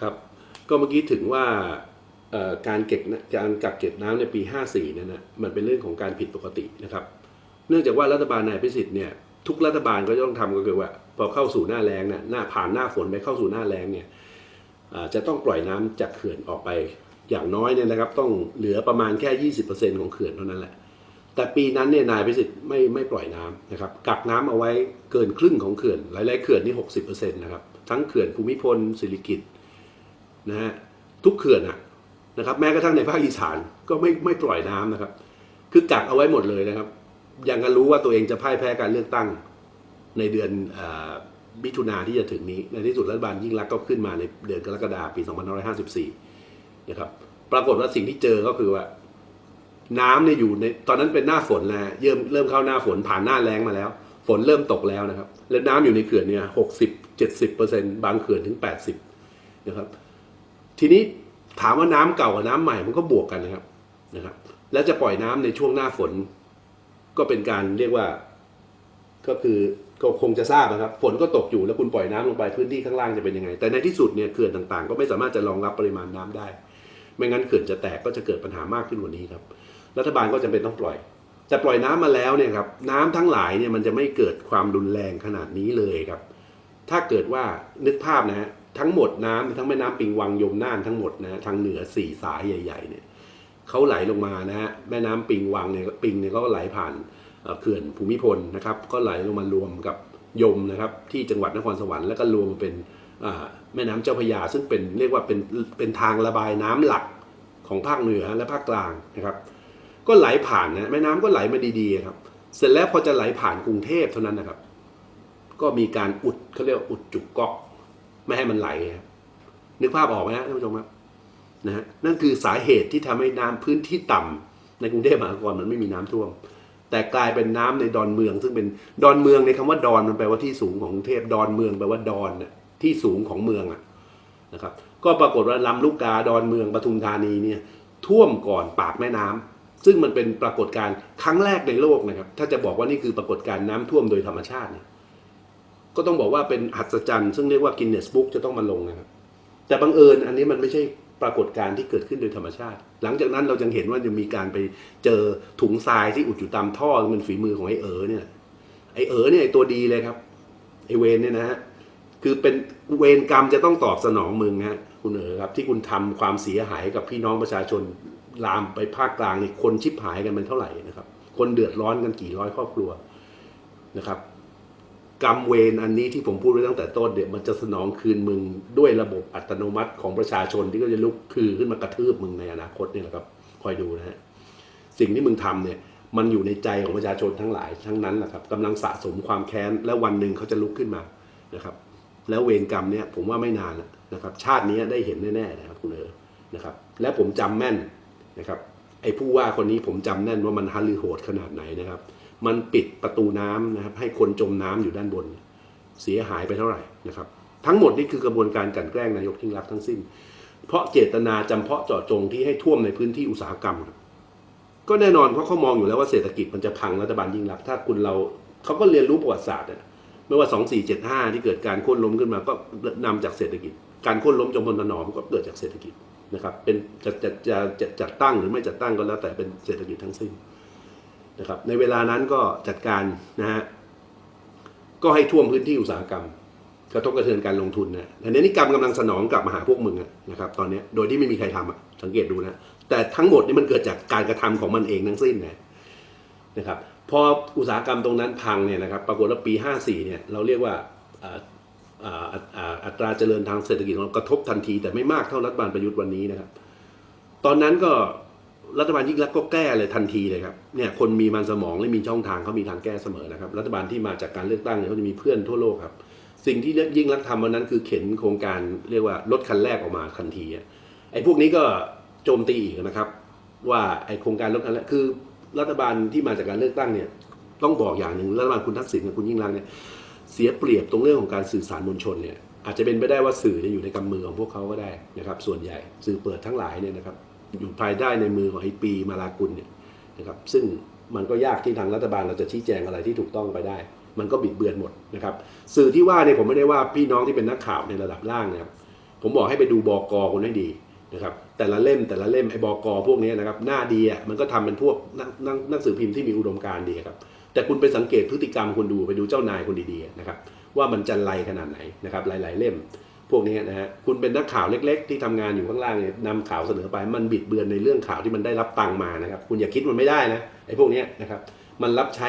ครับ ก็เมื่อกี้ถึงว่าการเก็บนะการกักเก็บน้ำในปี 54นั่นนะมันเป็นเรื่องของการผิดปกตินะครับ เนื่องจากว่ารัฐบาลนายพิสิทธิ์เนี่ยทุกรัฐบาลก็ต้องทำก็คือว่า พอเข้าสู่หน้าแล้งเนี่ยหน้าผ่านหน้าฝนไปเข้าสู่หน้าแล้งเนี่ยจะต้องปล่อยน้ำจากเขื่อนออกไปอย่างน้อยเนี่ยนะครับ ต้องเหลือประมาณแค่ 20%ของเขื่อนเท่านั้นแหละ แต่ปีนั้นเนี่ยนายพิสิทธิ์ไม่ไม่ปล่อยน้ำนะครับกักน้ำเอาไว้เกินครึ่งของเขื่อนหลายๆเขื่อนนี่ 60%นะครับทั้งเขื่อนภูมิพลสิริกิติ์ นะฮะทุกเขื่อนอะนะครับแม้กระทั่งในภาคอีสานก็ไม่ไม่ปล่อยน้ำนะครับ คือกักเอาไว้หมดเลยนะครับยังกันรู้ว่าตัวเองจะพ่ายแพ้การเลือกตั้งในเดือนมิถุนาที่จะถึงนี้ ในที่สุดรัฐบาลยิ่งรักษณ์ก็ขึ้นมาในเดือนกรกฎาคมปี 2554 นะครับ ปรากฏว่าสิ่งที่เจอก็คือว่า น้ำเนี่ยอยู่ในตอนนั้นเป็นหน้าฝนแล้วเริ่มเริ่มเข้าหน้าฝนผ่านหน้าแล้งมาแล้ว ฝนเริ่มตกแล้วนะครับ แล้วน้ำอยู่ในเขื่อนเนี่ยหกสิบเจ็ดสิบเปอร์เซ็นบางเขื่อนถึงแปดสิบนะครับ ทีนี้ถามว่าน้ำเก่ากับน้ำใหม่มันก็บวกกันนะครับนะครับ แล้วจะปล่อยน้ำในช่วงหน้าฝน ก็เป็นการเรียกว่า ก็คือก็คงจะทราบนะครับ ฝนก็ตกอยู่แล้วคุณปล่อยน้ำลงไปพื้นที่ข้างล่างจะเป็นยังไง แต่ในที่สุดเนี่ยเขื่อนต่างๆ ก็ไม่สามารถจะรองรับปริมาณน้ำได้ ไม่งั้นเขื่อนจะแตกก็จะเกิดปัญหามากขึ้นกว่านี้ครับ รัฐบาลก็จำเป็นต้องปล่อย แต่ปล่อยน้ำมาแล้วเนี่ยครับน้ำทั้งหลายเนี่ยมันจะไม่เกิดความรุนแรงขนาดนี้เลยครับ ถ้าเกิดว่านึกภาพนะฮะ ทั้งหมดน้ำทั้งแม่น้ำปิงวังยมน่านทั้งหมดนะทางเหนือสี่สายใหญ่ๆเนี่ยเขาไหลลงมานะฮะแม่น้ำปิงวังเนี่ยปิงเนี่ยก็ไหลผ่านเขื่อนภูมิพลนะครับ ก็ไหลลงมารวมกับยมนะครับ ที่จังหวัดนครสวรรค์แล้วก็รวมเป็นแม่น้ำเจ้าพระยา ซึ่งเป็นเรียกว่าเป็นเป็นทางระบายน้ำหลักของภาคเหนือและภาคกลางนะครับ ก็ไหลผ่านนะแม่น้ำก็ไหลมาดีๆครับ เสร็จแล้วพอจะไหลผ่านกรุงเทพเท่านั้นนะครับ ก็มีการอุดเขาเรียกว่าอุดจุกก๊อก ไม่ให้มันไหลครับนึกภาพออกไหมฮะท่านผู้ชมครับนะฮะนั่นคือสาเหตุที่ทำให้น้ำพื้นที่ต่ำในกรุงเทพมหานครมันไม่มีน้ำท่วม แต่กลายเป็นน้ำในดอนเมือง ซึ่งเป็นดอนเมืองในคำว่าดอนมันแปลว่าที่สูงของกรุงเทพดอนเมืองแปลว่าดอนที่สูงของเมืองอะนะครับ ก็ปรากฏว่าลำลูกกาดอนเมืองปทุมธานีเนี่ยท่วมก่อนปากแม่น้ำซึ่งมันเป็นปรากฏการณ์ครั้งแรกในโลกนะครับ ถ้าจะบอกว่านี่คือปรากฏการณ์น้ำท่วมโดยธรรมชาติเนี่ย ก็ต้องบอกว่าเป็นหัศจรรย์ซึ่งเรียกว่ากินเนสบุ๊กจะต้องมาลงนะครับแต่บังเอิญอันนี้มันไม่ใช่ปรากฏการณ์ที่เกิดขึ้นโดยธรรมชาติ หลังจากนั้นเราจึงเห็นว่าจะมีการไปเจอถุงทรายที่อุดอยู่ตามท่อเป็นฝีมือของไอเอ๋อเนี่ยไอเอ๋อเนี่ยไอตัวดีเลยครับไอเวนเนี่ยนะฮะคือเป็นเวรกรรมจะต้องตอบสนองมึงฮะคุณเอ๋อครับที่คุณทำความเสียหายกับพี่น้องประชาชนลามไปภาคกลางนี่คนชิบหายกันเป็นเท่าไหร่นะครับ คนเดือดร้อนกันกี่ร้อยครอบครัวนะครับ กรรมเวรอันนี้ที่ผมพูดไว้ตั้งแต่ต้นเนี่ยมันจะสนองคืนมึงด้วยระบบอัตโนมัติของประชาชนที่ก็จะลุกคือขึ้นมากระทืบมึงในอนาคตเนี่ยแหละครับคอยดูนะฮะสิ่งที่มึงทำเนี่ยมันอยู่ในใจของประชาชนทั้งหลายทั้งนั้นแหละครับกำลังสะสมความแค้นและวันหนึ่งเขาจะลุกขึ้นมานะครับ แล้วเวรกรรมเนี่ยผมว่าไม่นานนะครับ ชาตินี้ได้เห็นแน่ๆนะครับคุณเออนะครับ และผมจำแม่นนะครับไอ้ผู้ว่าคนนี้ผมจำแน่นว่ามันฮัลือโหดขนาดไหนนะครับ มันปิดประตูน้ำนะครับ ให้คนจมน้ำอยู่ด้านบน เสียหายไปเท่าไหร่นะครับ ทั้งหมดนี่คือกระบวนการกันแกล้งนายกยิ่งรักทั้งสิ้น เพราะเจตนาจำเพาะเจาะจงที่ให้ท่วมในพื้นที่อุตสาหกรรม ก็แน่นอนเพราะเขามองอยู่แล้วว่าเศรษฐกิจมันจะพังรัฐบาลยิ่งรักถ้าคุณเราเขาก็เรียนรู้ประวัติศาสตร์อะไม่ว่า 2475 ที่เกิดการโค่นล้มขึ้นมาก็นำจากเศรษฐกิจ การโค่นล้มจอมพลถนอมก็เกิดจากเศรษฐกิจนะครับ เป็นจะจะจะจะจัดตั้งหรือไม่จัดตั้งก็แล้วแต่เป็นเศรษฐกิจทั้งสิ้น นะครับในเวลานั้นก็จัดการนะฮะก็ให้ท่วมพื้นที่อุตสาหกรรม กระทบกระเทือนการลงทุนนะแต่นี้นี่กรรมกำลังสนองกลับมาหาพวกมึงนะครับตอนนี้โดยที่ไม่มีใครทำสังเกตดูนะแต่ทั้งหมดนี่มันเกิดจากการกระทำของมันเองทั้งสิ้นนะนะครับพออุตสาหกรรมตรงนั้นพังเนี่ยนะครับปรากฏว่าปี 54เนี่ยเราเรียกว่าอัตราเจริญทางเศรษฐกิจของเรากระทบทันทีแต่ไม่มากเท่ารัฐบาลประยุทธ์วันนี้นะครับ ตอนนั้นก็ รัฐบาลยิ่งรักก็แก้เลยทันทีเลยครับเนี่ยคนมีมันสมองและมีช่องทางเขามีทางแก้เสมอนะครับ รัฐบาลที่มาจากการเลือกตั้งเนี่ยเขาจะมีเพื่อนทั่วโลกครับ สิ่งที่ยิ่งรักทำวันนั้นคือเข็นโครงการเรียกว่ารถคันแรกออกมาทันทีอะไอ้พวกนี้ก็โจมตีอีกนะครับ ว่าไอ้โครงการรถคันแรกคือ รัฐบาลที่มาจากการเลือกตั้งเนี่ยต้องบอกอย่างหนึ่งรัฐบาลคุณทักษิณกับคุณยิ่งรักเนี่ยเสียเปรียบตรงเรื่องของการสื่อสารมวลชนเนี่ยอาจจะเป็นไปได้ว่าสื่อจะอยู่ในกำมือของพวกเขาก็ได้นะครับ ส่วนใหญ่สื่อเปิดทั้งหลายเนี่ยนะครับ อยู่ภายใต้ในมือของไอ้ปีมาลากุลเนี่ยนะครับซึ่งมันก็ยากที่ทางรัฐบาลเราจะชี้แจงอะไรที่ถูกต้องไปได้ มันก็บิดเบือนหมดนะครับสื่อที่ว่าเนี่ยผมไม่ได้ว่าพี่น้องที่เป็นนักข่าวในระดับล่างนะครับผมบอกให้ไปดูบอกอคุณให้ดีนะครับแต่ละเล่มแต่ละเล่มไอ้บอกอพวกนี้นะครับหน้าดีอะมันก็ทำเป็นพวกนักนักหนังสือพิมพ์ที่มีอุดมการณ์ดีครับแต่คุณไปสังเกตพฤติกรรมคุณดูไปดูเจ้านายคุณดีๆนะครับว่ามันจันไรขนาดไหนนะครับหลาย ๆ เล่ม พวกนี้นะฮะคุณเป็นนักข่าวเล็ก ๆ ที่ทำงานอยู่ข้างล่างเนี่ยนำข่าวเสนอไปมันบิดเบือนในเรื่องข่าวที่มันได้รับตังค์มานะครับ คุณอย่าคิดมันไม่ได้นะไอ้พวกนี้นะครับมันรับใช้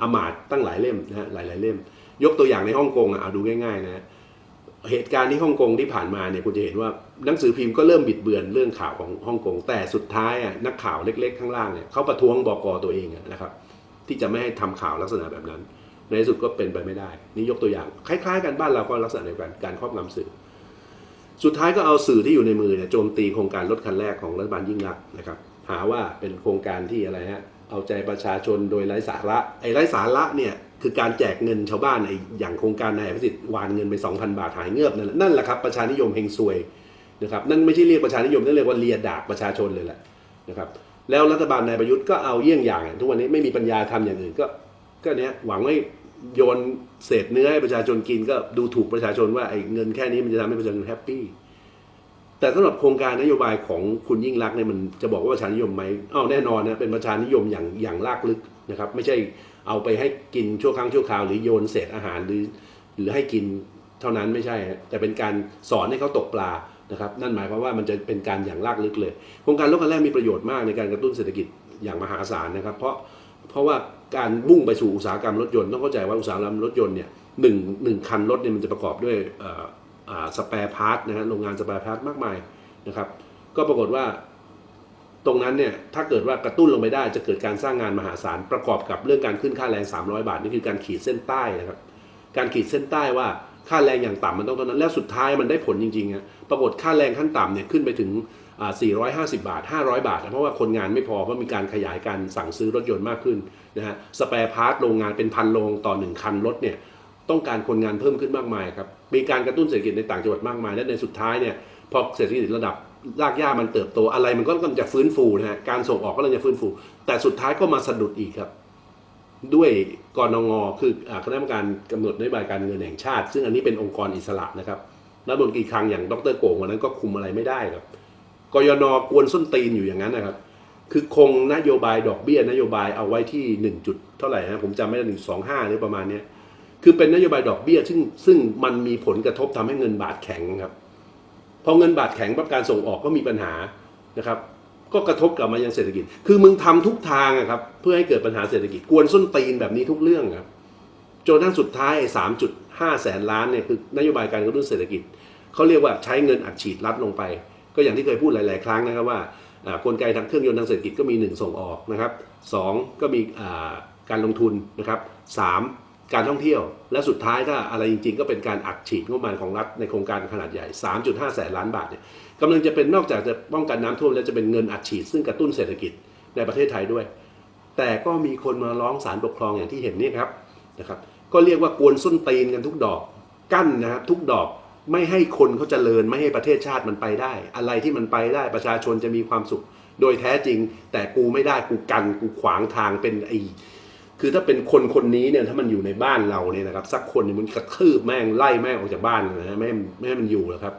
อมาตตั้งหลายเล่มนะฮะหลายๆเล่ม ยกตัวอย่างในฮ่องกงอะเอาดูง่ายๆนะเหตุการณ์ที่ฮ่องกงที่ผ่านมาเนี่ยคุณจะเห็นว่าหนังสือพิมพ์ก็เริ่มบิดเบือนเรื่องข่าวของฮ่องกงแต่สุดท้ายอะนักข่าวเล็ก ๆ ข้างล่างเนี่ยเขาประท้วงบกตัวเองนะครับที่จะไม่ให้ทำข่าวลักษณะแบบนั้น ในที่สุดก็เป็นไปไม่ได้ นี่ยกตัวอย่าง คล้ายๆกันบ้านเราก็ลักษณะเดียวกันการครอบงำสื่อ สุดท้ายก็เอาสื่อที่อยู่ในมือเนี่ยโจมตีโครงการรถคันแรกของรัฐบาลยิ่งรักษณ์นะครับ หาว่าเป็นโครงการที่อะไรฮะเอาใจประชาชนโดยไร้สาระไอ้ไร้สาระเนี่ยคือการแจกเงินชาวบ้านไอ้อย่างโครงการนายอภิสิทธิ์วานเงินไป 2,000 บาทหายเงือบนั่นแหละนั่นแหละครับประชานิยมเฮงซวยนะครับนั่นไม่ใช่เรียกประชานิยมนั่นเรียกว่าเลียดากประชาชนเลยแหละนะครับแล้วรัฐบาลนายประยุทธ์ก็เอาเยี่ยงอย่างทุกวันนี้ไม่มีปัญญาทำอย่างอื่นก็ก็เนี้ยหวังให้ โยนเศษเนื้อให้ประชาชนกินก็ดูถูกประชาชนว่าไอ้เงินแค่นี้มันจะทำให้ประชาชนแฮปปี้แต่สำหรับโครงการนโยบายของคุณยิ่งรักษณ์เนี่ยมันจะบอกว่าประชานิยมไหมอ้าวแน่นอนนะเป็นประชานิยมอย่างอย่างลากลึกนะครับ ไม่ใช่เอาไปให้กินชั่วครั้งชั่วคราวหรือโยนเศษอาหารหรือ หรือให้กินเท่านั้นไม่ใช่ฮะแต่เป็นการสอนให้เขาตกปลานะครับนั่นหมายความว่ามันจะเป็นการอย่างลากลึกเลย โครงการรถคันแรกมีประโยชน์มากในการกระตุ้นเศรษฐกิจอย่างมหาศาลนะครับ เพราะเพราะว่า การมุ่งไปสู่อุตสาหกรรมรถยนต์ต้องเข้าใจว่าอุตสาหกรรมรถยนต์เนี่ยหนึ่งหนึ่งคันรถเนี่ยมันจะประกอบด้วยสแปร์พาร์ทนะฮะโรงงานสแปร์พาร์ทมากมายนะครับ ก็ปรากฏว่าตรงนั้นเนี่ยถ้าเกิดว่ากระตุ้นลงไปได้จะเกิดการสร้างงานมหาศาลประกอบกับเรื่องการขึ้นค่าแรง 300 บาท นี่คือการขีดเส้นใต้นะครับ การขีดเส้นใต้ว่าค่าแรงอย่างต่ำมันต้องเท่านั้น แล้วสุดท้ายมันได้ผลจริงๆอะปรากฏค่าแรงขั้นต่ำเนี่ยขึ้นไปถึง 450 บาท 500 บาท เพราะว่าคนงานไม่พอเพราะมีการขยายการสั่งซื้อรถยนต์มากขึ้นนะฮะสแปร์พาร์ทโรงงานเป็นพันโรงต่อหนึ่งคันรถเนี่ยต้องการคนงานเพิ่มขึ้นมากมายครับมีการกระตุ้นเศรษฐกิจในต่างจังหวัดมากมายและในสุดท้ายเนี่ยพอเศรษฐกิจระดับรากหญ้ามันเติบโตอะไรมันก็กำลังจะฟื้นฟูนะฮะการส่งออกก็กำลังจะฟื้นฟู แต่สุดท้ายก็มาสะดุดอีกครับ ด้วยกรงงคือคณะกรรมการกำหนดนโยบายการเงินแห่งชาติ ซึ่งอันนี้เป็นองค์กรอิสระนะครับรัฐมนตรีคลังอย่างดรโกงวันนั้นก็คุมอะไรไม่ได้ครับ กยนกวนส้นตีนอยู่อย่างนั้นนะครับ คือคงนโยบายดอกเบี้ยนโยบายเอาไว้ที่หนึ่งจุดเท่าไหร่นะผมจำไม่ได้หนึ่งสองห้าหรือประมาณเนี้ยคือเป็นนโยบายดอกเบี้ยซึ่งซึ่งมันมีผลกระทบทำให้เงินบาทแข็งครับพอเงินบาทแข็งปั๊บการส่งออกก็มีปัญหานะครับ ก็กระทบกลับมายังเศรษฐกิจ คือมึงทำทุกทางครับเพื่อให้เกิดปัญหาเศรษฐกิจกวนส้นตีนแบบนี้ทุกเรื่องครับจนทั้งสุดท้ายไอ้สามจุดห้าแสนล้านเนี่ยคือนโยบายการกระตุ้นเศรษฐกิจเขาเรียกว่าใช้เงินอัดฉีดรัดลงไป ก็อย่างที่เคยพูดหลาย ๆ ครั้งนะครับว่ากลไกทางเครื่องยนต์ทางเศรษฐกิจก็มีหนึ่งส่งออกนะครับสองก็มีการลงทุนนะครับสามการท่องเที่ยว และสุดท้ายถ้าอะไรจริง ๆ ก็เป็นการอัดฉีดงบประมาณของรัฐในโครงการขนาดใหญ่ 3.5 แสนล้านบาทเนี่ยกำลังจะเป็นนอกจากจะป้องกันน้ำท่วมแล้วจะเป็นเงินอัดฉีด ซึ่งกระตุ้นเศรษฐกิจในประเทศไทยด้วย แต่ก็มีคนมาร้องศาลปกครองอย่างที่เห็นนี่ครับนะครับ ก็เรียกว่ากวนส้นตีนกันทุกดอกกั้นนะครับทุกดอก ไม่ให้คนเขาเจริญไม่ให้ประเทศชาติมันไปได้ อะไรที่มันไปได้ประชาชนจะมีความสุข โดยแท้จริง แต่กูไม่ได้กูกันกูขวางทางเป็นไอคือถ้าเป็นคนคนนี้เนี่ยถ้ามันอยู่ในบ้านเราเนี่ยนะครับ สักคนเนี่ยมันกระทืบแม่งไล่แม่งออกจากบ้านนะไม่ให้ไม่ให้มันอยู่หรอกครับ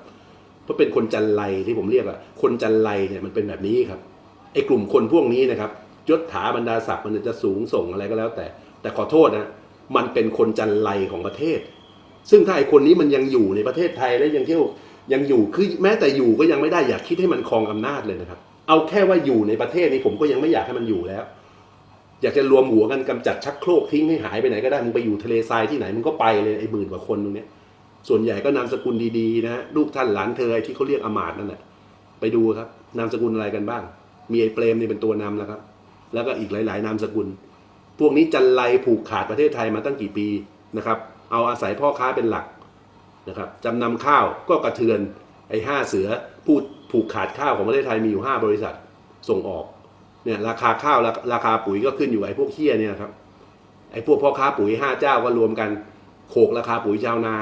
เพราะเป็นคนจันไรที่ผมเรียกอะคนจันไรเนี่ยมันเป็นแบบนี้ครับไอ้กลุ่มคนพวกนี้นะครับยศถาบรรดาศักดิ์มันจะสูงส่งอะไรก็แล้วแต่ แต่ขอโทษนะมันเป็นคนจันไรของประเทศ ซึ่งถ้าไอ้คนนี้มันยังอยู่ในประเทศไทยและยังเที่ยวยังอยู่คือแม้แต่อยู่ก็ยังไม่ได้อยากคิดให้มันครองอำนาจเลยนะครับ เอาแค่ว่าอยู่ในประเทศนี้ผมก็ยังไม่อยากให้มันอยู่แล้ว อยากจะรวมหัวกันกำจัดชักโครกทิ้งให้หายไปไหนก็ได้มึงไปอยู่ทะเลทรายที่ไหนมึงก็ไปเลยไอ้หมื่นกว่าคนตรงนี้ส่วนใหญ่ก็นามสกุลดีๆนะลูกท่านหลานเธอไอ้ที่เขาเรียกอมาตนั่นแหละไปดูครับนามสกุลอะไรกันบ้าง มีไอ้เปรมนี่เป็นตัวนำแล้วครับ แล้วก็อีกหลาย ๆ นามสกุล พวกนี้จันไรผูกขาดประเทศไทยมาตั้งกี่ปีนะครับ เอาอาศัยพ่อค้าเป็นหลักนะครับจำนำข้าวก็กระเทือนไอ้ห้าเสือพูดผูกขาดข้าวของประเทศไทยมีอยู่ห้าบริษัทส่งออกเนี่ยราคาข้าวราราคาปุ๋ยก็ขึ้นอยู่ไอ้พวกเคี้ยเนี่ยครับไอ้พวกพ่อค้าปุ๋ยห้าเจ้าก็รวมกันโขกราคาปุ๋ยชาวนา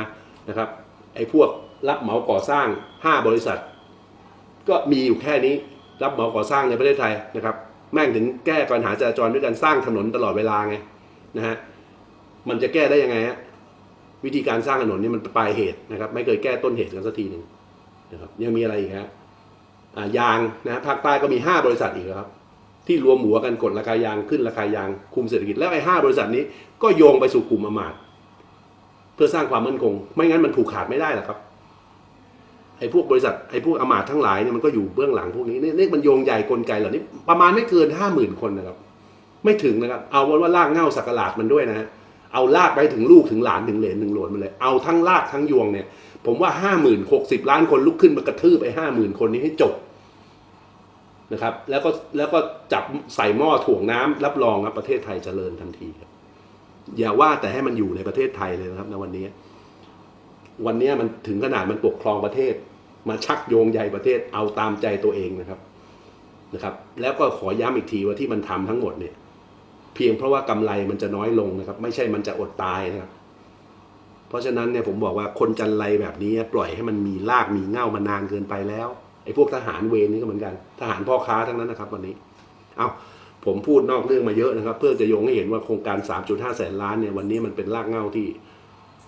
นะครับไอ้พวกรับเหมาก่อสร้าง 5 บริษัท ก็มีอยู่แค่นี้รับเหมาก่อสร้างในประเทศไทยนะครับแม่งถึงแก้ปัญหาจราจรด้วยการสร้างถนนตลอดเวลาไงนะฮะมันจะแก้ได้ยังไงฮะ วิธีการสร้างถนนนี่มันปลายเหตุนะครับ ไม่เคยแก้ต้นเหตุกันสักทีหนึ่งนะครับยังมีอะไรอีกฮะยางนะภาคใต้ก็มีห้าบริษัทอีกครับ ที่รวมหัวกันกดราคายางขึ้นราคายางคุมเศรษฐกิจแล้วไอ้ห้าบริษัทนี้ก็โยงไปสู่กลุ่มอมาตย์เพื่อสร้างความมั่นคง ไม่งั้นมันผูกขาดไม่ได้หรอกครับไอ้พวกบริษัทไอ้พวกอมาตย์ทั้งหลายเนี่ยมันก็อยู่เบื้องหลังพวกนี้เนี่ยมันโยงใหญ่กลไกเหล่านี้ประมาณไม่เกินห้าหมื่นคนนะครับ ไม่ถึงนะครับ เอาว่าลากเง่าสักหลาดมันด้วยนะฮะ เอาลากไปถึงลูกถึงหลานถึงเหลนถึงหลนมันเลย เอาทั้งลากทั้งยวงเนี่ย ผมว่าห้าหมื่นหกสิบล้านคนลุกขึ้นมากระทืบไอ้ห้าหมื่นคนนี้ให้จบนะครับ แล้วก็แล้วก็จับใส่หม้อถ่วงน้ำรับรองครับประเทศไทยเจริญทันทีครับอย่าว่าแต่ให้มันอยู่ในประเทศไทยเลยนะครับในวันนี้ วันนี้มันถึงขนาดมันปกครองประเทศ มาชักโยงใยประเทศเอาตามใจตัวเองนะครับนะครับ แล้วก็ขอย้ำอีกทีว่าที่มันทำทั้งหมดเนี่ย เพียงเพราะว่ากำไรมันจะน้อยลงนะครับ ไม่ใช่มันจะอดตายนะครับ เพราะฉะนั้นเนี่ยผมบอกว่าคนจันไรแบบนี้ปล่อยให้มันมีรากมีเง่ามานานเกินไปแล้วไอ้พวกทหารเวรนี่ก็เหมือนกัน ทหารพ่อค้าทั้งนั้นนะครับวันนี้ เอาผมพูดนอกเรื่องมาเยอะนะครับ เพื่อจะโยงให้เห็นว่าโครงการ 3.5 แสนล้านเนี่ยวันนี้มันเป็นรากเง้าที่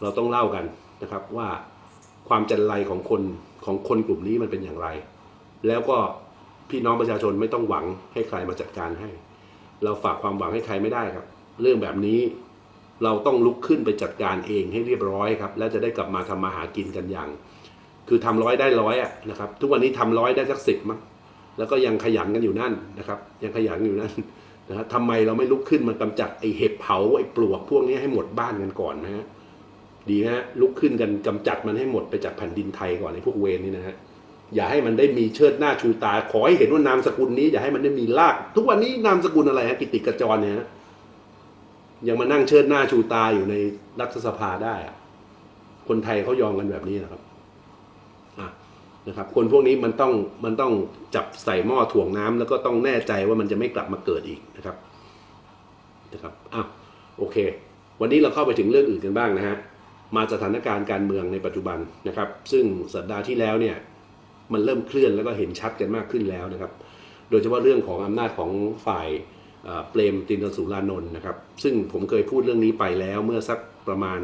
เราต้องเล่ากันนะครับว่าความจันไรของคนของคนกลุ่มนี้มันเป็นอย่างไร แล้วก็พี่น้องประชาชนไม่ต้องหวังให้ใครมาจัดการให้ เราฝากความหวังให้ใครไม่ได้ครับ เรื่องแบบนี้เราต้องลุกขึ้นไปจัดการเองให้เรียบร้อยครับ แล้วจะได้กลับมาทำมาหากินกันอย่าง คือทำร้อยได้ร้อยอะนะครับ ทุกวันนี้ทำร้อยได้สักสิบมั้งแล้วก็ยังขยันกันอยู่นั่นนะครับ ยังขยันอยู่นั่นนะครับทำไมเราไม่ลุกขึ้นมากำจัดไอเห็บเผาไอปลวกพวกนี้ให้หมดบ้านกันก่อนนะฮะดีนะฮะลุกขึ้นกันกำจัดมันให้หมดไปจากแผ่นดินไทยก่อนไอพวกเวรนี่นะฮะ อย่าให้มันได้มีเชิดหน้าชูตา ขอให้เห็นว่านามสกุลนี้ อย่าให้มันได้มีราก ทุกวันนี้นามสกุลอะไรฮะกิติกระจรเนี่ยฮะยังมานั่งเชิดหน้าชูตาอยู่ในรัฐสภาได้อะคนไทยเขายอมกันแบบนี้นะครับนะครับ คนพวกนี้มันต้องมันต้องจับใส่หม้อถ่วงน้ำแล้วก็ต้องแน่ใจว่ามันจะไม่กลับมาเกิดอีกนะครับนะครับอะโอเค วันนี้เราเข้าไปถึงเรื่องอื่นกันบ้างนะฮะมาสถานการณ์การเมืองในปัจจุบันนะครับ ซึ่งสัปดาห์ที่แล้วเนี่ย มันเริ่มเคลื่อนแล้วก็เห็นชัดกันมากขึ้นแล้วนะครับ โดยเฉพาะเรื่องของอำนาจของฝ่ายเปรมตินสุรานนท์นะครับ ซึ่งผมเคยพูดเรื่องนี้ไปแล้วเมื่อสักประมาณ